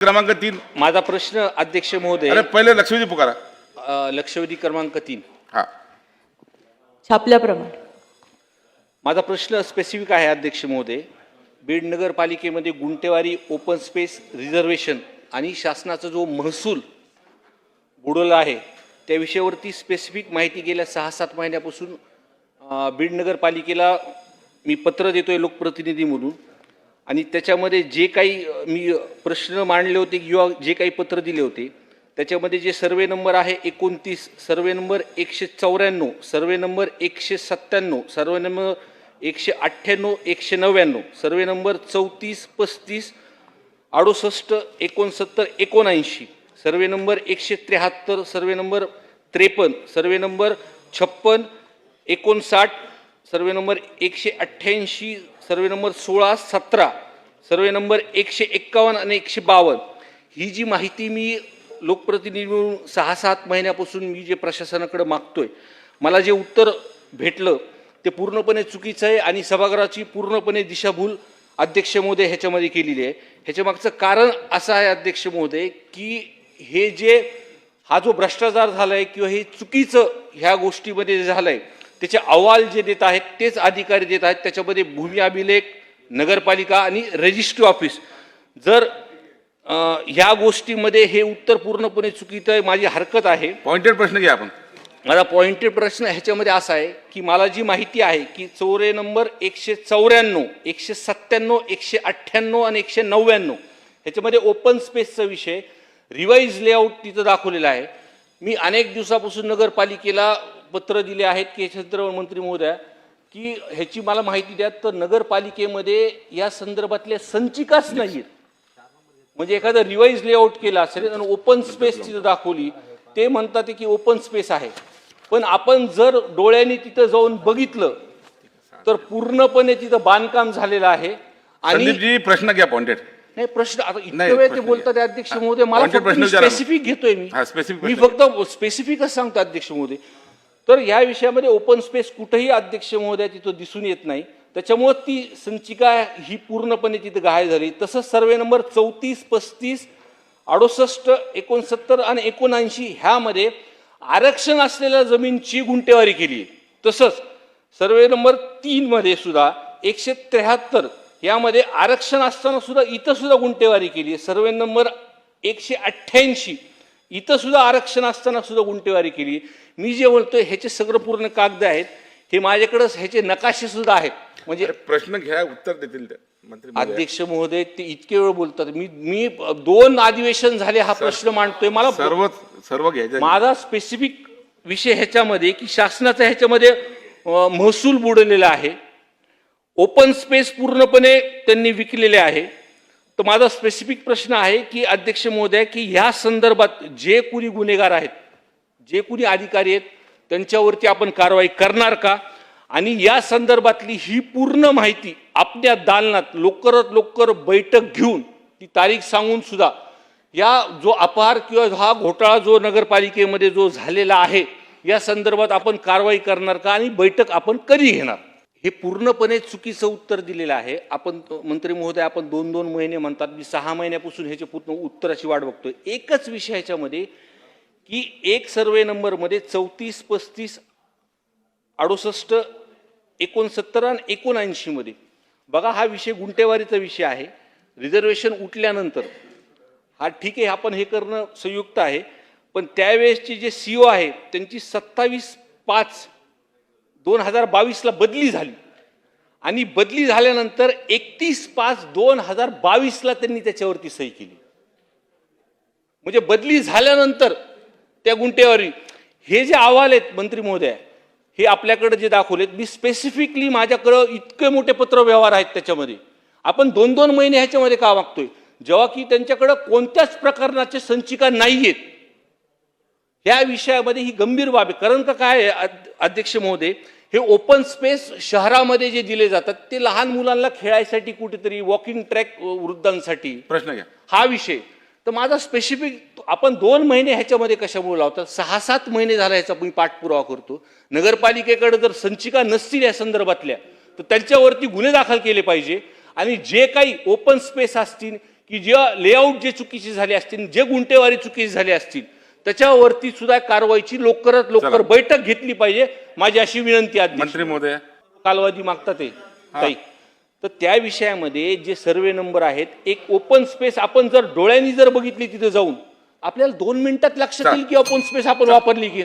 क्रमांक तीन. माझा प्रश्न अध्यक्ष महोदय. अरे पहिले लक्षवेधी पुकारा. अ, लक्षवेधी क्रमांक तीन. हा. छापल्याप्रमाणे. माझा प्रश्न स्पेसिफिक आहे अध्यक्ष महोदय. बीड नगरपालिकेमध्ये गुंटेवारी ओपन स्पेस रिझर्वेशन आणि शासनाचा जो महसूल बुडवला आहे त्या विषयावरती स्पेसिफिक माहिती गेल्या सहा सात महिन्यापासून अ, बीड नगरपालिकेला मी पत्र देतोय लोकप्रतिनिधी म्हणून. आणि त्याच्यामध्ये जे काही मी प्रश्न मांडले होते किंवा जे काही पत्र दिले होते त्याच्यामध्ये जे सर्वे नंबर आहे एकोणतीस सर्वे नंबर एकशे चौऱ्याण्णव सर्वे नंबर एकशे सत्त्याण्णव सर्वे नंबर एकशे अठ्ठ्याण्णव एकशे नव्याण्णव सर्वे नंबर चौतीस पस्तीस अडुसष्ट एकोणसत्तर एकोणऐंशी सर्वे नंबर एकशे त्र्याहत्तर सर्वे नंबर त्रेपन्न सर्वे नंबर छप्पन एकोणसाठ सर्वे नंबर एकशे अठ्ठ्याऐंशी सर्वे नंबर सोळा सतरा सर्वे नंबर एकशे एक्कावन्न आणि एकशे बावन्न. ही जी माहिती मी लोकप्रतिनिधी म्हणून सहा सात महिन्यापासून मी जे प्रशासनाकडे मागतोय मला जे उत्तर भेटलं ते पूर्णपणे चुकीचं आहे आणि सभागृहाची पूर्णपणे दिशाभूल अध्यक्ष महोदय ह्याच्यामध्ये केलेली आहे. ह्याच्या मागचं कारण असं आहे अध्यक्ष महोदय की हे जे हा जो भ्रष्टाचार झाला आहे किंवा हे चुकीचं ह्या गोष्टीमध्ये जे झालं आहे त्याचे अहवाल जे देत आहेत तेच अधिकारी देत आहेत. त्याच्यामध्ये भूमी अभिलेख नगरपालिका आणि रजिस्ट्री ऑफिस जर ह्या गोष्टीमध्ये हे उत्तर पूर्णपणे चुकीचं आहे माझी हरकत आहे. पॉइंटेड प्रश्न घ्या आपण. माझा पॉइंटेड प्रश्न ह्याच्यामध्ये असा आहे की मला जी माहिती आहे की चौरे नंबर एकशे चौऱ्याण्णव एकशे सत्त्याण्णव एकशे अठ्ठ्याण्णव आणि एकशे नव्याण्णव ह्याच्यामध्ये ओपन स्पेसचा विषय रिवाईज लेआउट तिथं दाखवलेला आहे. मी अनेक दिवसापासून नगरपालिकेला पत्र दिले आहेत की मंत्री महोदया की ह्याची मला माहिती द्या तर नगरपालिकेमध्ये या संदर्भातल्या संचिकाच नाही आहेत म्हणजे एखादं रिवाईज लेआउट केला असेल आणि ओपन स्पेस तिथं दाखवली ते म्हणतात की ओपन स्पेस आहे. पण आपण जर डोळ्यांनी तिथं जाऊन बघितलं तर पूर्णपणे तिथं बांधकाम झालेलं आहे आणि प्रश्न घ्या पॉइंटेड नाही प्रश्न आता इतकं नाही, वेळ ते बोलतात. अध्यक्ष महोदय मला. स्पेसिफिक घेतोय मी. मी फक्त स्पेसिफिकच सांगतो अध्यक्ष महोदय. तर या विषयामध्ये ओपन स्पेस कुठंही अध्यक्ष महोदय तिथं दिसून येत नाही. त्याच्यामुळं ती संचिका ही पूर्णपणे तिथं गाय झाली. तसंच सर्वे नंबर चौतीस पस्तीस अडुसष्ट एकोणसत्तर आणि एकोणऐंशी ह्यामध्ये आरक्षण असलेल्या जमीनची गुंटेवारी केली. तसंच सर्वे नंबर तीनमध्ये सुद्धा एकशे त्र्याहत्तर यामध्ये आरक्षण असताना सुद्धा इथं सुद्धा गुंटेवारी केली. सर्वे नंबर एकशे अठ्ठ्याऐंशी इथं सुद्धा आरक्षण असताना सुद्धा गुंटेवारी केली. मी जे बोलतोय ह्याचे सगळं पूर्ण कागद आहेत. हे माझ्याकडे ह्याचे नकाशे सुद्धा आहेत. म्हणजे प्रश्न घ्या उत्तर देतील. अध्यक्ष महोदय ते इतके वेळ बोलतात. मी मी दोन अधिवेशन झाले हा प्रश्न मांडतोय. मला सर्व सर्व घ्यायचं माझा स्पेसिफिक विषय ह्याच्यामध्ये की शासनाचा ह्याच्यामध्ये महसूल बुडलेला आहे. ओपन स्पेस पूर्णपणे त्यांनी विकलेले आहे. तर माझा स्पेसिफिक प्रश्न आहे की अध्यक्ष महोदय की ह्या संदर्भात जे कुणी गुन्हेगार आहेत जे कुणी अधिकारी आहेत त्यांच्यावरती आपण कारवाई करणार का? आणि या संदर्भातली ही पूर्ण माहिती आपल्या दालनात लवकरात लवकर बैठक घेऊन ती तारीख सांगून सुद्धा या जो अपहार किंवा हा घोटाळा जो नगरपालिकेमध्ये जो झालेला आहे या संदर्भात आपण कारवाई करणार का? आणि बैठक आपण कधी घेणार? हे पूर्णपणे चुकीचं उत्तर दिलेलं आहे. आपण मंत्री महोदय आपण दोन दोन महिने म्हणतात मी सहा महिन्यापासून ह्याच्या पूर्ण उत्तराची वाट बघतोय. एकच विषय ह्याच्यामध्ये की एक सर्वे नंबरमध्ये चौतीस पस्तीस अडुसष्ट एकोणसत्तर आणि एकोणऐंशीमध्ये. बघा हा विषय गुंटेवारीचा विषय आहे. रिझर्वेशन उठल्यानंतर हा ठीक आहे आपण हे करणं संयुक्त आहे. पण त्यावेळेसची जे सी ओ आहे त्यांची सत्तावीस पाच दोन हजार बावीसला बदली झाली. आणि बदली झाल्यानंतर एकतीस पाच दोन हजार बावीसला त्यांनी त्याच्यावरती सही केली. म्हणजे बदली झाल्यानंतर त्या गुंटेवारी हे जे अहवाल आहेत मंत्री महोदय हे आपल्याकडे जे दाखवलेत मी स्पेसिफिकली माझ्याकडं इतके मोठे पत्र व्यवहार आहेत त्याच्यामध्ये. आपण दोन दोन महिने ह्याच्यामध्ये का मागतोय? जेव्हा की त्यांच्याकडं कोणत्याच प्रकरणाचे संचिका नाही आहेत ह्या विषयामध्ये ही गंभीर बाब आहे. कारण का काय अध्यक्ष महोदय? हे ओपन स्पेस शहरामध्ये जे दिले जातात ते लहान मुलांना खेळायसाठी कुठेतरी वॉकिंग ट्रॅक वृद्धांसाठी. प्रश्न घ्या. हा विषय. तर माझा स्पेसिफिक आपण दोन महिने ह्याच्यामध्ये कशामुळे लावतात? सहा सात महिने झाला ह्याचा मी पाठपुरावा करतो. नगरपालिकेकडे जर संचिका नसतील या संदर्भातल्या तर त्यांच्यावरती गुन्हे दाखल केले पाहिजे. आणि जे काही ओपन स्पेस असतील की जे लेआउट जे चुकीचे झाले असतील जे गुंटेवारी चुकीची झाली असतील त्याच्यावरती सुद्धा कारवाईची लवकरात लवकर. बैठक घेतली पाहिजे. माझी अशी विनंती आहे मंत्री महोदय. कालवादी मागतात ते. काही तर त्या विषयामध्ये जे सर्वे नंबर आहेत एक ओपन स्पेस आपण जर डोळ्यांनी जर बघितली तिथे जाऊन आपल्याला दोन मिनिटात लक्षात. येईल की ओपन स्पेस आपण वापरली की.